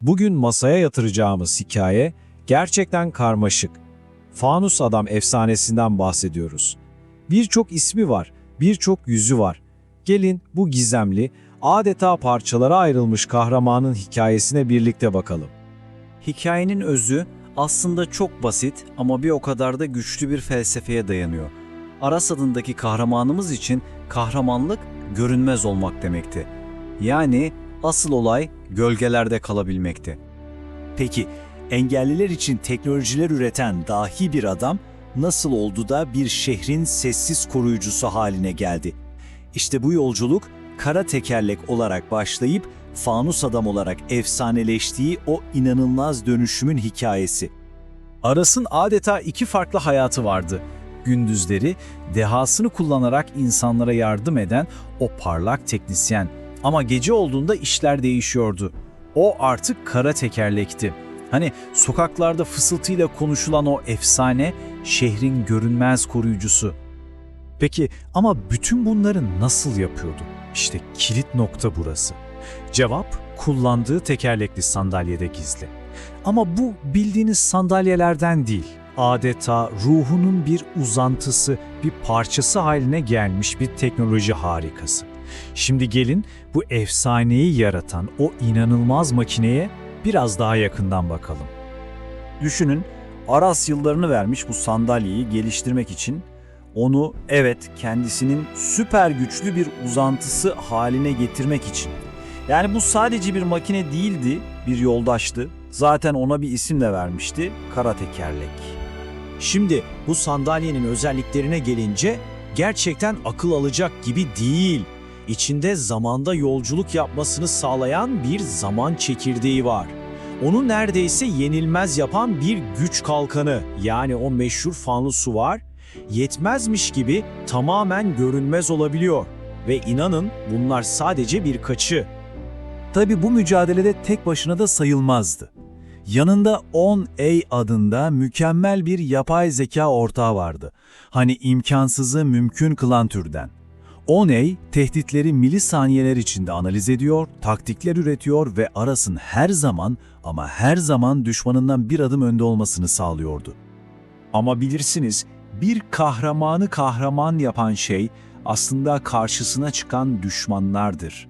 Bugün masaya yatıracağımız hikaye gerçekten karmaşık. Fanus Adam efsanesinden bahsediyoruz. Birçok ismi var, birçok yüzü var. Gelin bu gizemli, adeta parçalara ayrılmış kahramanın hikayesine birlikte bakalım. Hikayenin özü aslında çok basit ama bir o kadar da güçlü bir felsefeye dayanıyor. Aras adındaki kahramanımız için kahramanlık görünmez olmak demekti. Yani asıl olay gölgelerde kalabilmekti. Peki engelliler için teknolojiler üreten dahi bir adam nasıl oldu da bir şehrin sessiz koruyucusu haline geldi? İşte bu yolculuk kara tekerlek olarak başlayıp fanus adam olarak efsaneleştiği o inanılmaz dönüşümün hikayesi. Aras'ın adeta iki farklı hayatı vardı. Gündüzleri dehasını kullanarak insanlara yardım eden o parlak teknisyen. Ama gece olduğunda işler değişiyordu. O artık kara tekerlekti. Hani sokaklarda fısıltıyla konuşulan o efsane şehrin görünmez koruyucusu. Peki ama bütün bunları nasıl yapıyordu? İşte kilit nokta burası. Cevap kullandığı tekerlekli sandalyede gizli. Ama bu bildiğiniz sandalyelerden değil. Adeta ruhunun bir uzantısı, bir parçası haline gelmiş bir teknoloji harikası. Şimdi gelin bu efsaneyi yaratan o inanılmaz makineye biraz daha yakından bakalım. Düşünün Aras yıllarını vermiş bu sandalyeyi geliştirmek için onu evet kendisinin süper güçlü bir uzantısı haline getirmek için. Yani bu sadece bir makine değildi, bir yoldaştı. Zaten ona bir isim de vermişti, kara tekerlek. Şimdi bu sandalyenin özelliklerine gelince gerçekten akıl alacak gibi değil. İçinde zamanda yolculuk yapmasını sağlayan bir zaman çekirdeği var. Onu neredeyse yenilmez yapan bir güç kalkanı yani o meşhur fanusu var. Yetmezmiş gibi tamamen görünmez olabiliyor. Ve inanın bunlar sadece birkaçı. Tabi bu mücadelede tek başına da sayılmazdı. Yanında 10A adında mükemmel bir yapay zeka ortağı vardı. Hani imkansızı mümkün kılan türden. 10A tehditleri milisaniyeler içinde analiz ediyor, taktikler üretiyor ve Aras'ın her zaman ama her zaman düşmanından bir adım önde olmasını sağlıyordu. Ama bilirsiniz bir kahramanı kahraman yapan şey aslında karşısına çıkan düşmanlardır.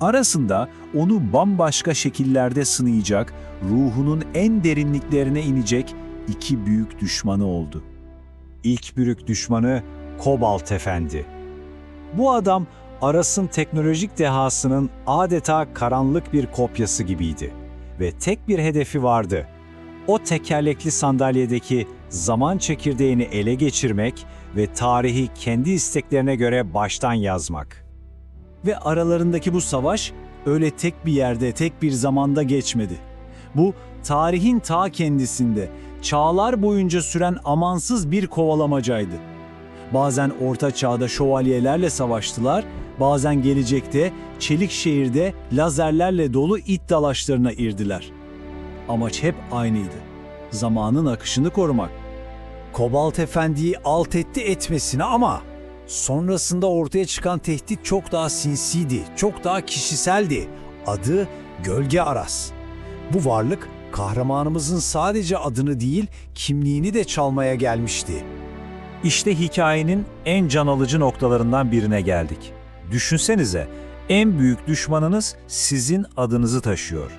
Arasında onu bambaşka şekillerde sınayacak, ruhunun en derinliklerine inecek iki büyük düşmanı oldu. İlk büyük düşmanı Kobalt Efendi. Bu adam Aras'ın teknolojik dehasının adeta karanlık bir kopyası gibiydi ve tek bir hedefi vardı. O tekerlekli sandalyedeki zaman çekirdeğini ele geçirmek ve tarihi kendi isteklerine göre baştan yazmak. Ve aralarındaki bu savaş öyle tek bir yerde, tek bir zamanda geçmedi. Bu tarihin ta kendisinde, çağlar boyunca süren amansız bir kovalamacaydı. Bazen orta çağda şövalyelerle savaştılar, bazen gelecekte çelik şehirde lazerlerle dolu it dalaşlarına irdiler. Amaç hep aynıydı. Zamanın akışını korumak. Kobalt Efendi'yi alt etti etmesine ama sonrasında ortaya çıkan tehdit çok daha sinsiydi, çok daha kişiseldi. Adı Gölge Aras. Bu varlık kahramanımızın sadece adını değil, kimliğini de çalmaya gelmişti. İşte hikayenin en can alıcı noktalarından birine geldik. Düşünsenize, en büyük düşmanınız sizin adınızı taşıyor.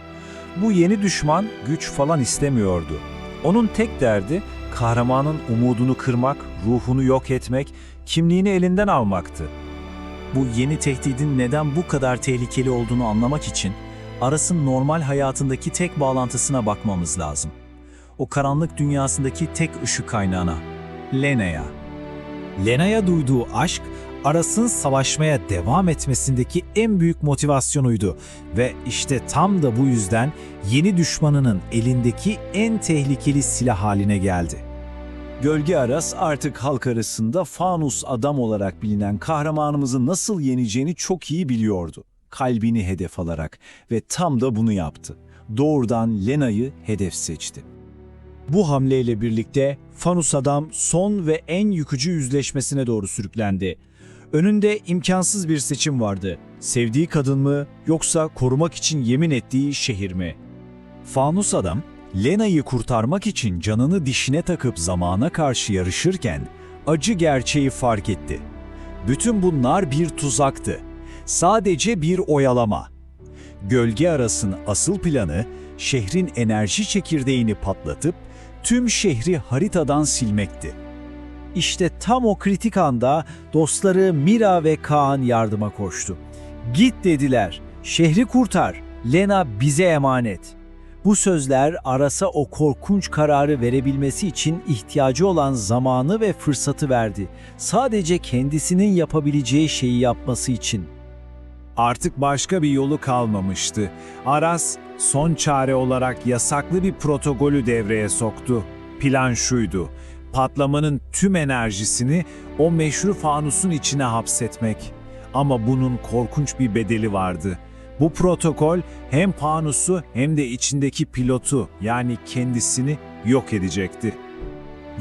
Bu yeni düşman güç falan istemiyordu. Onun tek derdi kahramanın umudunu kırmak, ruhunu yok etmek, kimliğini elinden almaktı. Bu yeni tehdidin neden bu kadar tehlikeli olduğunu anlamak için Aras'ın normal hayatındaki tek bağlantısına bakmamız lazım. O karanlık dünyasındaki tek ışık kaynağına, Lena'ya. Lena'ya duyduğu aşk, Aras'ın savaşmaya devam etmesindeki en büyük motivasyonuydu ve işte tam da bu yüzden yeni düşmanının elindeki en tehlikeli silah haline geldi. Gölge Aras artık halk arasında Fanus adam olarak bilinen kahramanımızı nasıl yeneceğini çok iyi biliyordu. Kalbini hedef alarak ve tam da bunu yaptı. Doğrudan Lena'yı hedef seçti. Bu hamleyle birlikte Fanus Adam son ve en yıkıcı yüzleşmesine doğru sürüklendi. Önünde imkansız bir seçim vardı. Sevdiği kadın mı yoksa korumak için yemin ettiği şehir mi? Fanus adam, Lena'yı kurtarmak için canını dişine takıp zamana karşı yarışırken acı gerçeği fark etti. Bütün bunlar bir tuzaktı. Sadece bir oyalama. Gölge arasın asıl planı şehrin enerji çekirdeğini patlatıp tüm şehri haritadan silmekti. İşte tam o kritik anda dostları Mira ve Kaan yardıma koştu. Git dediler, şehri kurtar, Lena bize emanet. Bu sözler Aras'a o korkunç kararı verebilmesi için ihtiyacı olan zamanı ve fırsatı verdi. Sadece kendisinin yapabileceği şeyi yapması için. Artık başka bir yolu kalmamıştı. Aras son çare olarak yasaklı bir protokolü devreye soktu. Plan şuydu. Patlamanın tüm enerjisini o meşhur fanusun içine hapsetmek. Ama bunun korkunç bir bedeli vardı. Bu protokol hem fanusu hem de içindeki pilotu yani kendisini yok edecekti.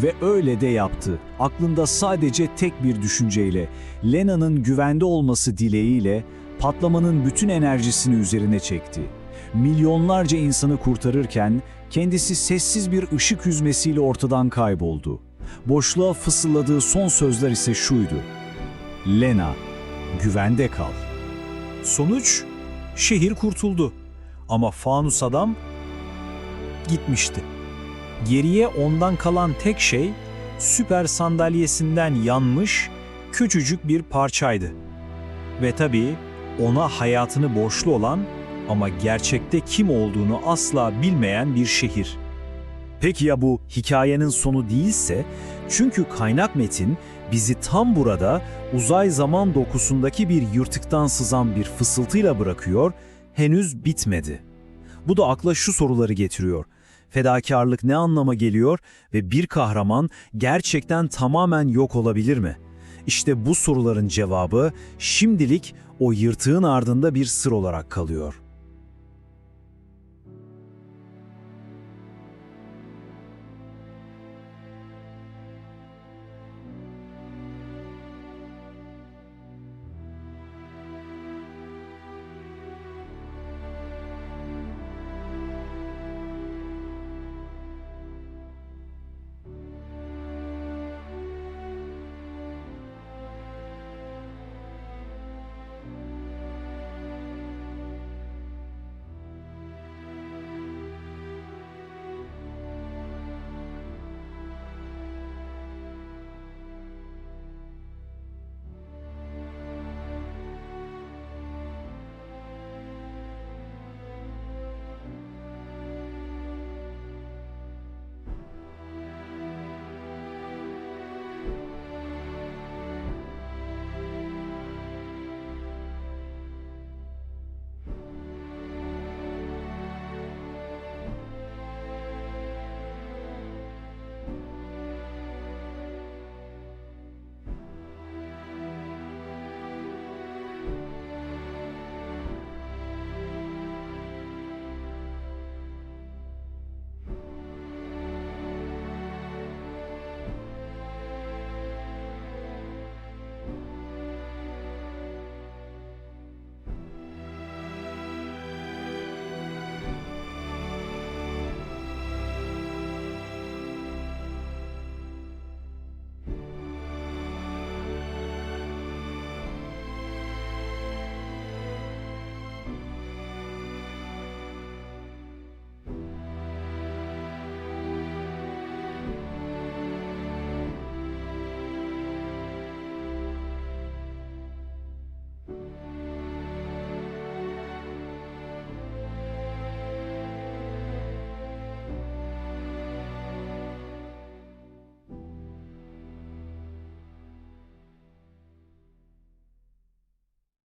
Ve öyle de yaptı. Aklında sadece tek bir düşünceyle, Lena'nın güvende olması dileğiyle patlamanın bütün enerjisini üzerine çekti. Milyonlarca insanı kurtarırken kendisi sessiz bir ışık hüzmesiyle ortadan kayboldu. Boşluğa fısıldadığı son sözler ise şuydu. Lena, güvende kal. Sonuç şehir kurtuldu. Ama fanus adam gitmişti. Geriye ondan kalan tek şey süper sandalyesinden yanmış küçücük bir parçaydı. Ve tabii ona hayatını borçlu olan ama gerçekte kim olduğunu asla bilmeyen bir şehir. Peki ya bu hikayenin sonu değilse? Çünkü kaynak metin bizi tam burada uzay zaman dokusundaki bir yırtıktan sızan bir fısıltıyla bırakıyor, henüz bitmedi. Bu da akla şu soruları getiriyor. Fedakarlık ne anlama geliyor ve bir kahraman gerçekten tamamen yok olabilir mi? İşte bu soruların cevabı şimdilik o yırtığın ardında bir sır olarak kalıyor.